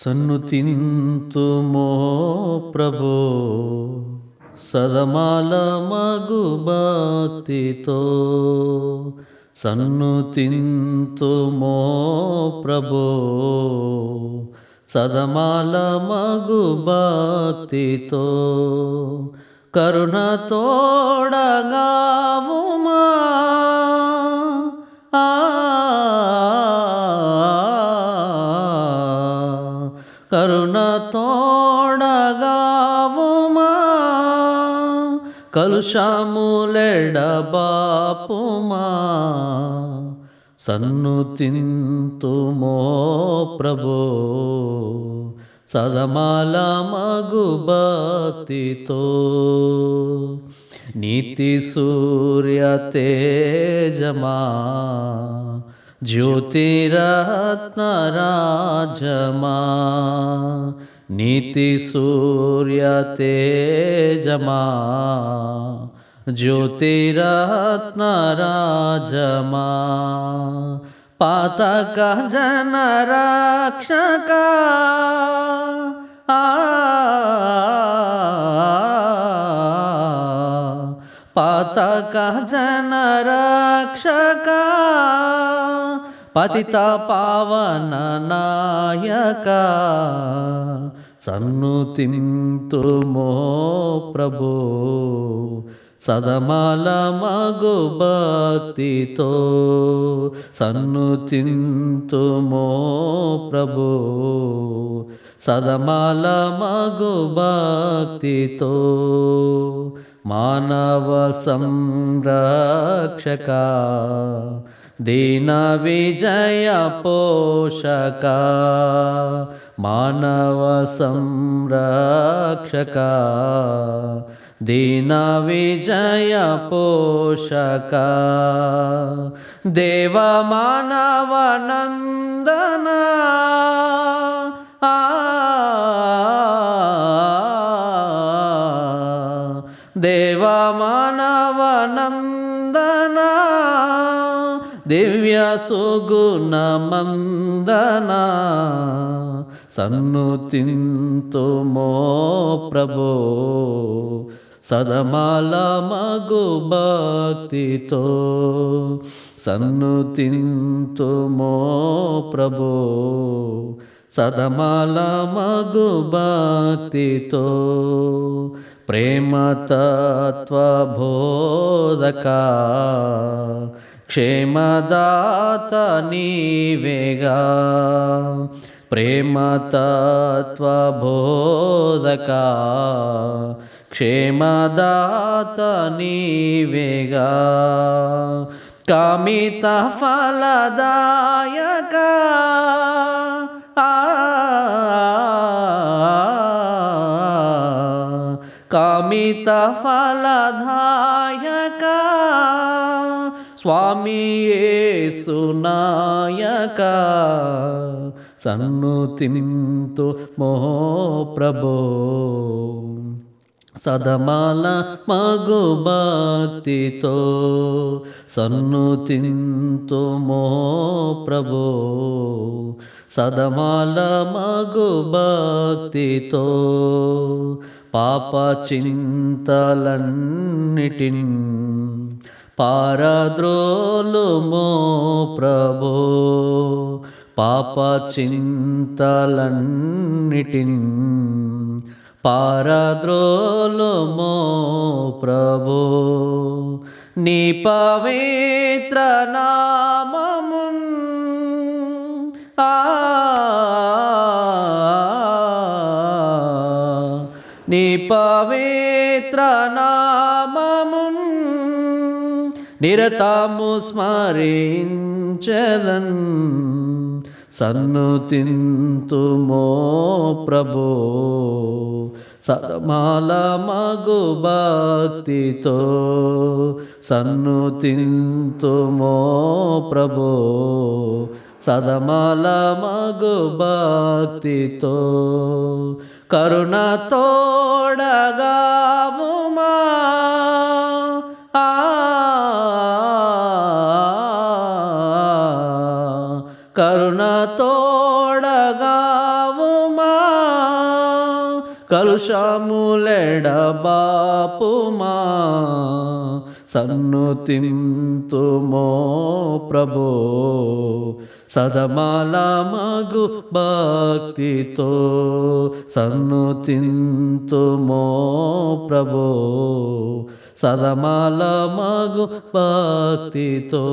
సన్నుతింతుమో ప్రభో సదమాల మగు భక్తితో సన్నుతింతుమో ప్రభో సదమాల మగు భక్తితో కరుణ తోడగా కలుషములెడబాపుమా సన్నుతింతుమో ప్రభో. సదమాల మగు భక్తితో నీతి సూర్య తేజమా జ్యోతిరత్నరాజమా నీతి సూర్య తేజమా జ్యోతిరత్నరాజమా పాతక జనరక్షక ఆ పాతక జనరక్షక పతిత సన్నుతింతుమో ప్రభో సదమాల మగు భక్తితో. సన్నుతింతుమో ప్రభో సదమాల మగు భక్తితో. మానవ సంరక్షక दीनविजयपोषका मानवसंरक्षका दीनविजयपोषका देवमानवनन्दना। देवमानवनन्द దివ్య సుగుణ మందన సన్నుతింతుమో ప్రభో సదమాల మగు భక్తితో సన్నుతింతుమో ప్రభో సదమాల మగు భక్తితో ప్రేమతత్వబోధక క్షేమదాత నీవేగా ప్రేమతత్వబోధక క్షేమదాత నీవేగా కామిత ఫలదాయక. ఆ కామిత ఫలదాయక. స్వామి సునాయక సన్నుతింతు మోహో ప్రభో. సదమాల మగు భక్తితో సన్నుతింతు మో ప్రభో. సదమాల మగు భక్తితో పాప చింతలన్నిటిన్ పారద్రోలుము ప్రభో పాప చింతలన్నిటిన్ పారద్రోలుము ప్రభో నీ పవిత్ర నామమున్ నీ పవిత్ర నామము నిరతము స్మరించదన్. సన్నుతింతుమో ప్రభో. సదమాల మగు భక్తితో సన్ను సన్నుతింతుమో ప్రభో. సదమాల మగు భక్తితో కరుణ తోడగావుమా కలుషములెడబాపుమా సన్నుతింతుమో ప్రభో. సదమాల మగు భక్తితో సన్నుతింతుమో ప్రభో. సదమాల మగు భక్తితో